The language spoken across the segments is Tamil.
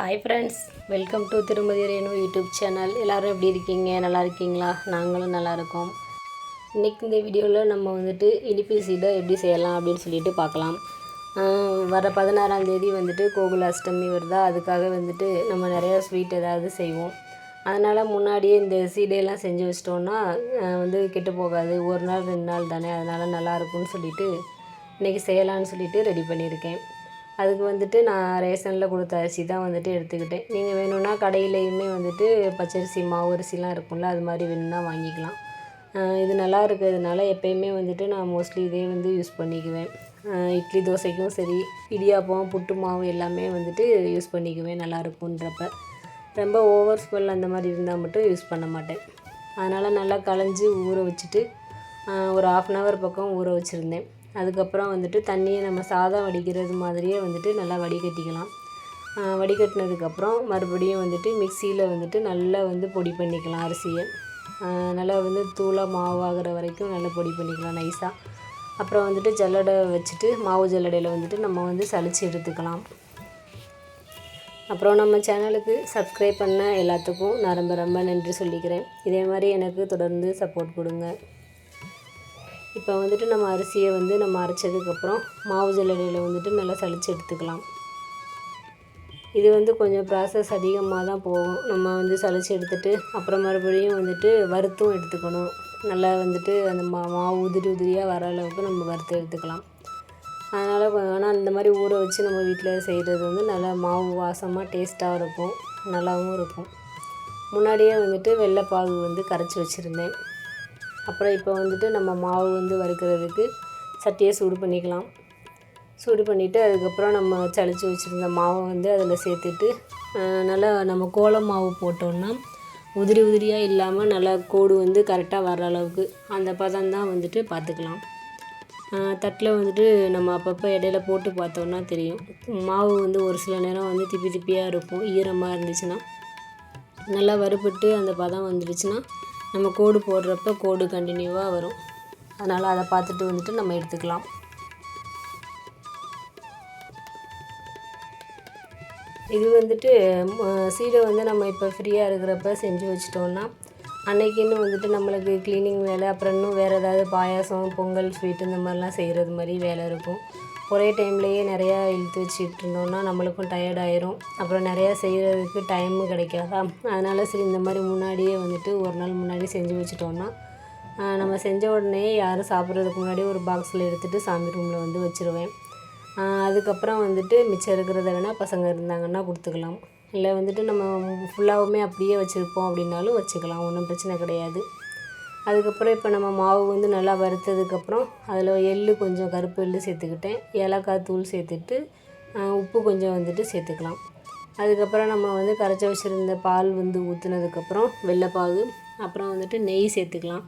ஹாய் ஃப்ரெண்ட்ஸ் வெல்கம் டு திருமதி ரேணு யூடியூப் சேனல் எல்லோரும் எப்படி இருக்கீங்க? நல்லா இருக்கீங்களா? நாங்களும் நல்லா இருக்கோம். இன்றைக்கி இந்த வீடியோவில் நம்ம வந்துட்டு இனிப்பு சீடை எப்படி செய்யலாம் அப்படின்னு சொல்லிட்டு பார்க்கலாம். வர பதினாறாம் தேதி வந்துட்டு கோகுல அஷ்டமி வருதா? அதுக்காக வந்துட்டு நம்ம நிறையா ஸ்வீட் ஏதாவது செய்வோம். அதனால் முன்னாடியே இந்த சீடையெல்லாம் செஞ்சு வச்சிட்டோன்னா வந்து கெட்டு போகாது. ஒரு நாள் ரெண்டு நாள் தானே. அதனால் நல்லா இருக்கும்னு சொல்லிட்டு இன்றைக்கி செய்யலான்னு சொல்லிட்டு ரெடி பண்ணியிருக்கேன். அதுக்கு வந்துட்டு நான் ரேஷனில் கொடுத்த அரிசி தான் வந்துட்டு எடுத்துக்கிட்டேன். நீங்கள் வேணும்னா கடையிலையுமே வந்துட்டு பச்சரிசி மாவு அரிசிலாம் இருக்கும்ல அது மாதிரி வேணும்னா வாங்கிக்கலாம். இது நல்லா இருக்கிறதுனால எப்பயுமே வந்துட்டு நான் மோஸ்ட்லி இதே வந்து யூஸ் பண்ணிக்குவேன். இட்லி தோசைக்கும் சரி இடியாப்பம் புட்டு மாவு எல்லாமே வந்துட்டு யூஸ் பண்ணிக்குவேன் நல்லா இருக்குன்றப்ப ரொம்ப ஓவர் ஸ்மெல் அந்த மாதிரி இருந்தால் மட்டும் யூஸ் பண்ண மாட்டேன். அதனால் நல்லா களைஞ்சி ஊற வச்சுட்டு ஒரு ஆஃப் அன் ஹவர் பக்கம் ஊற வச்சுருந்தேன். அதுக்கப்புறம் வந்துட்டு தண்ணியை நம்ம சாதம் வடிக்கிறது மாதிரியே வந்துட்டு நல்லா வடிகட்டிக்கலாம். வடிகட்டினதுக்கப்புறம் மறுபடியும் வந்துட்டு மிக்சியில் வந்துட்டு நல்லா வந்து பொடி பண்ணிக்கலாம் அரிசியை. நல்லா வந்து தூளாக மாவாகிற வரைக்கும் நல்லா பொடி பண்ணிக்கலாம் நைஸாக அப்புறம் வந்துட்டு ஜல்லடை வச்சுட்டு மாவு ஜல்லடையில் வந்துட்டு நம்ம வந்து சளிச்சு எடுத்துக்கலாம். அப்புறம் நம்ம சேனலுக்கு சப்ஸ்கிரைப் பண்ண எல்லாத்துக்கும் நான் ரொம்ப ரொம்ப நன்றி சொல்லிக்கிறேன். இதே மாதிரி எனக்கு தொடர்ந்து சப்போர்ட் கொடுங்க. இப்போ வந்துட்டு நம்ம அரிசியை வந்து நம்ம அரைச்சதுக்கப்புறம் மாவு ஜல்லடையில் வந்துட்டு நல்லா சளிச்சு எடுத்துக்கலாம். இது வந்து கொஞ்சம் ப்ராசஸ் அதிகமாக தான் போகும். நம்ம வந்து சளிச்சு எடுத்துட்டு அப்புறம் மறுபடியும் வந்துட்டு வறுத்தும் எடுத்துக்கணும். நல்லா வந்துட்டு அந்த மா மாவு உதிரி உதிரியாக வர அளவுக்கு நம்ம வறுத்து எடுத்துக்கலாம். அதனால் ஆனால் இந்த மாதிரி ஊற வச்சு நம்ம வீட்டில் செய்கிறது வந்து நல்லா மாவு வாசமாக டேஸ்ட்டாக இருக்கும். நல்லாவும் இருக்கும். முன்னாடியே வந்துட்டு வெள்ளைப்பாகு வந்து கரைச்சி வச்சுருந்தேன். அப்புறம் இப்போ வந்துட்டு நம்ம மாவு வந்து வறுக்கிறதுக்கு சட்டியை சூடு பண்ணிக்கலாம். சூடு பண்ணிவிட்டு அதுக்கப்புறம் நம்ம சளிச்சு வச்சுருந்த மாவை வந்து அதில் சேர்த்துட்டு நல்லா நம்ம கோலம் மாவு போட்டோம்னா உதிரி உதிரியாக இல்லாமல் நல்லா கோடு வந்து கரெக்டாக வர அளவுக்கு அந்த பதம் தான் வந்துட்டு பார்த்துக்கலாம். தட்டில் வந்துட்டு நம்ம அப்பப்போ இடையில போட்டு பார்த்தோம்னா தெரியும். மாவு வந்து ஒரு சில நேரம் வந்து திப்பி திப்பியாக இருக்கும் ஈரமாக இருந்துச்சுன்னா. நல்லா வறுபட்டு அந்த பதம் வந்துடுச்சுன்னா நம்ம கோடு போடுறப்ப கோடு கண்டினியூவாக வரும். அதனால் அதை பார்த்துட்டு வந்துட்டு நம்ம எடுத்துக்கலாம். இது வந்துட்டு சீடை வந்து நம்ம இப்போ ஃப்ரீயாக இருக்கிறப்ப செஞ்சு வச்சிட்டோம்னா அன்னைக்குன்னு வந்துட்டு நம்மளுக்கு க்ளீனிங் வேலை அப்புறம் இன்னும் வேறு ஏதாவது பாயாசம் பொங்கல் ஸ்வீட் இந்த மாதிரிலாம் செய்கிறது மாதிரி வேலை இருக்கும். ஒரே டைம்லேயே நிறையா இழுத்து வச்சுக்கிட்டு இருந்தோம்னா நம்மளுக்கும் டயர்ட் ஆயிரும். அப்புறம் நிறையா செய்கிறதுக்கு டைமும் கிடைக்காதா? அதனால் சரி இந்த மாதிரி முன்னாடியே வந்துட்டு ஒரு நாள் முன்னாடி செஞ்சு வச்சுட்டோம்னா நம்ம செஞ்ச உடனே யாரும் சாப்பிட்றதுக்கு முன்னாடி ஒரு பாக்ஸில் எடுத்துகிட்டு சாமி ரூமில் வந்து வச்சுருவேன். அதுக்கப்புறம் வந்துட்டு மிச்சம் இருக்கிறத வேணால் பசங்க இருந்தாங்கன்னா கொடுத்துக்கலாம். இல்லை வந்துட்டு நம்ம ஃபுல்லாகவுமே அப்படியே வச்சுருப்போம் அப்படின்னாலும் வச்சுக்கலாம் ஒன்றும் பிரச்சனை கிடையாது. அதுக்கப்புறம் இப்போ நம்ம மாவு வந்து நல்லா வறுத்ததுக்கப்புறம் அதில் எள்ளு கொஞ்சம் கருப்பு எள்ளு சேர்த்துக்கிட்டேன். ஏலக்காய் தூள் சேர்த்துட்டு உப்பு கொஞ்சம் வந்துட்டு சேர்த்துக்கலாம். அதுக்கப்புறம் நம்ம வந்து கரைச்சி வச்சுருந்த பால் வந்து ஊற்றுனதுக்கப்புறம் வெள்ளைப்பாகு அப்புறம் வந்துட்டு நெய் சேர்த்துக்கலாம்.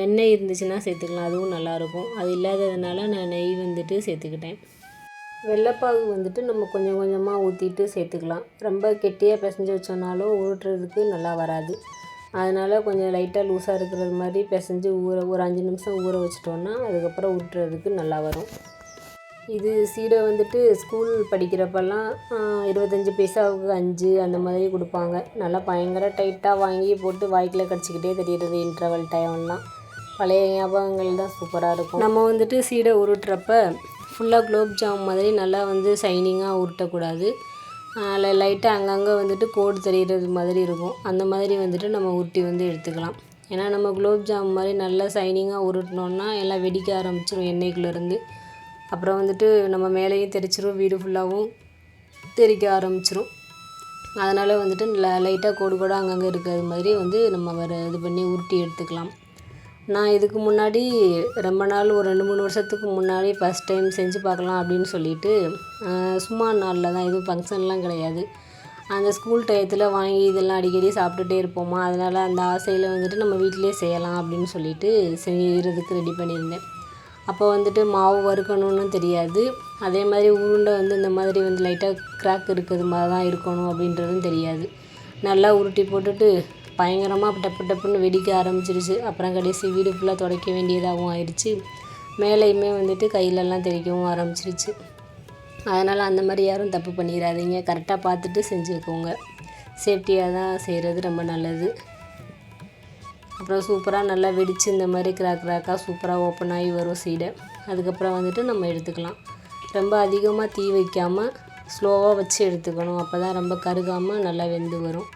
வெண்ணெய் இருந்துச்சுன்னா சேர்த்துக்கலாம் அதுவும் நல்லாயிருக்கும். அது இல்லாததுனால நான் நெய் வந்துட்டு சேர்த்துக்கிட்டேன். வெள்ளைப்பாகு வந்துட்டு நம்ம கொஞ்சம் கொஞ்சமாக ஊற்றிட்டு சேர்த்துக்கலாம். ரொம்ப கெட்டியாக பிசைஞ்சு வச்சோம்னாலும் உருட்டுறதுக்கு நல்லா வராது. அதனால் கொஞ்சம் லைட்டாக லூஸாக இருக்கிறது மாதிரி பிசைஞ்சு ஊற ஒரு அஞ்சு நிமிஷம் ஊற வச்சிட்டோன்னா அதுக்கப்புறம் உருட்டுறதுக்கு நல்லா வரும். இது சீடை வந்துட்டு ஸ்கூல் படிக்கிறப்பெல்லாம் இருபத்தஞ்சி பைசாவுக்கு அஞ்சு அந்த மாதிரி கொடுப்பாங்க. நல்லா பயங்கர டைட்டாக வாங்கி போட்டு வாய்க்கில் கடிச்சிக்கிட்டே தெரியுறது இன்டர்வல் டைம்லாம் பழைய ஞாபகங்கள் தான் சூப்பராக இருக்கும். நம்ம வந்துட்டு சீடை உருட்டுறப்ப ஃபுல்லாக குலோப் ஜாம் மாதிரி நல்லா வந்து ஷைனிங்காக உருட்டக்கூடாது. அதில் லைட்டாக அங்கங்கே வந்துட்டு கோடு தெரிகிறது மாதிரி இருக்கும். அந்த மாதிரி வந்துட்டு நம்ம உருட்டி வந்து எடுத்துக்கலாம். ஏன்னா நம்ம குலோப் ஜாம் மாதிரி நல்லா ஷைனிங்காக உருட்டினோன்னா எல்லாம் வெடிக்க ஆரம்பிச்சிடும் எண்ணெய்க்குள்ளேருந்து அப்புறம் வந்துட்டு நம்ம மேலேயும் தெரிச்சிரும் வீடு ஃபுல்லாகவும் தெரிக்க ஆரம்பிச்சிரும். அதனால் வந்துட்டு லைட்டாக கோடு கூட அங்கங்கே இருக்கிறது மாதிரி வந்து நம்ம வேறு இது பண்ணி உருட்டி எடுத்துக்கலாம். நான் இதுக்கு முன்னாடி ரொம்ப நாள் ஒரு ரெண்டு மூணு வருஷத்துக்கு முன்னாடி ஃபஸ்ட் டைம் செஞ்சு பார்க்கலாம் அப்படின்னு சொல்லிட்டு சும்மா நாளில் தான் எதுவும் ஃபங்க்ஷன்லாம் கிடையாது. அந்த ஸ்கூல் டயத்தில் வாங்கி இதெல்லாம் அடிக்கடி சாப்பிட்டுட்டே இருப்போமா? அதனால் அந்த ஆசையில் வந்துட்டு நம்ம வீட்டிலே செய்யலாம் அப்படின்னு சொல்லிட்டு செய்கிறதுக்கு ரெடி பண்ணியிருந்தேன். அப்போ வந்துட்டு மாவு வறுக்கணும்னு தெரியாது. அதே மாதிரி உருண்டை வந்து இந்த மாதிரி வந்து லைட்டாக கிராக் இருக்கிறது மாதிரி தான் இருக்கணும் அப்படின்றதும் தெரியாது. நல்லா உருட்டி போட்டுட்டு பயங்கரமாக டப்பு டப்புன்னு வெடிக்க ஆரம்பிச்சிருச்சு. அப்புறம் கடைசி வீடு ஃபுல்லாக துடைக்க வேண்டியதாகவும் ஆயிடுச்சு மேலேயுமே வந்துட்டு கையிலெல்லாம் தெளிக்கவும் ஆரம்பிச்சிருச்சு. அதனால் அந்த மாதிரி யாரும் தப்பு பண்ணிடாதீங்க கரெக்டாக பார்த்துட்டு செஞ்சுக்கோங்க. சேஃப்டியாக தான் செய்கிறது ரொம்ப நல்லது. அப்புறம் சூப்பராக நல்லா வெடித்து இந்த மாதிரி கிராக் கிராக்காக சூப்பராக ஓப்பன் ஆகி வரும் சீடை. அதுக்கப்புறம் வந்துட்டு நம்ம எடுத்துக்கலாம். ரொம்ப அதிகமாக தீ வைக்காமல் ஸ்லோவாக வச்சு எடுத்துக்கணும். அப்போ தான் ரொம்ப கருகாமல் நல்லா வெந்து வரும்.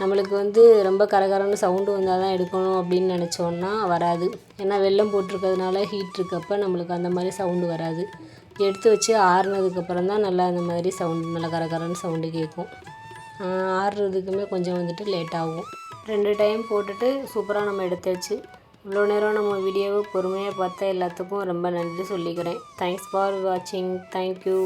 நம்மளுக்கு வந்து ரொம்ப கரகரன்னு சவுண்டு வந்தால் தான் எடுக்கணும் அப்படின்னு நினச்சோன்னா வராது. ஏன்னா வெல்லம் போட்டிருக்கிறதுனால ஹீட் இருக்கப்போ நம்மளுக்கு அந்த மாதிரி சவுண்டு வராது. எடுத்து வச்சு ஆறுனதுக்கப்புறம் தான் நல்லா அந்த மாதிரி சவுண்டு நல்லா கரகரன்னு சவுண்டு கேட்கும். ஆறுறதுக்குமே கொஞ்சம் வந்துட்டு லேட் ஆகும். ரெண்டு டைம் போட்டுட்டு சூப்பராக நம்ம எடுத்தாச்சு. இவ்வளோ நேரம் நம்ம வீடியோவை பொறுமையாக பார்த்தா எல்லாத்துக்கும் ரொம்ப நன்றி சொல்லிக்கிறேன். தேங்க்ஸ் ஃபார் வாட்சிங் தேங்க்யூ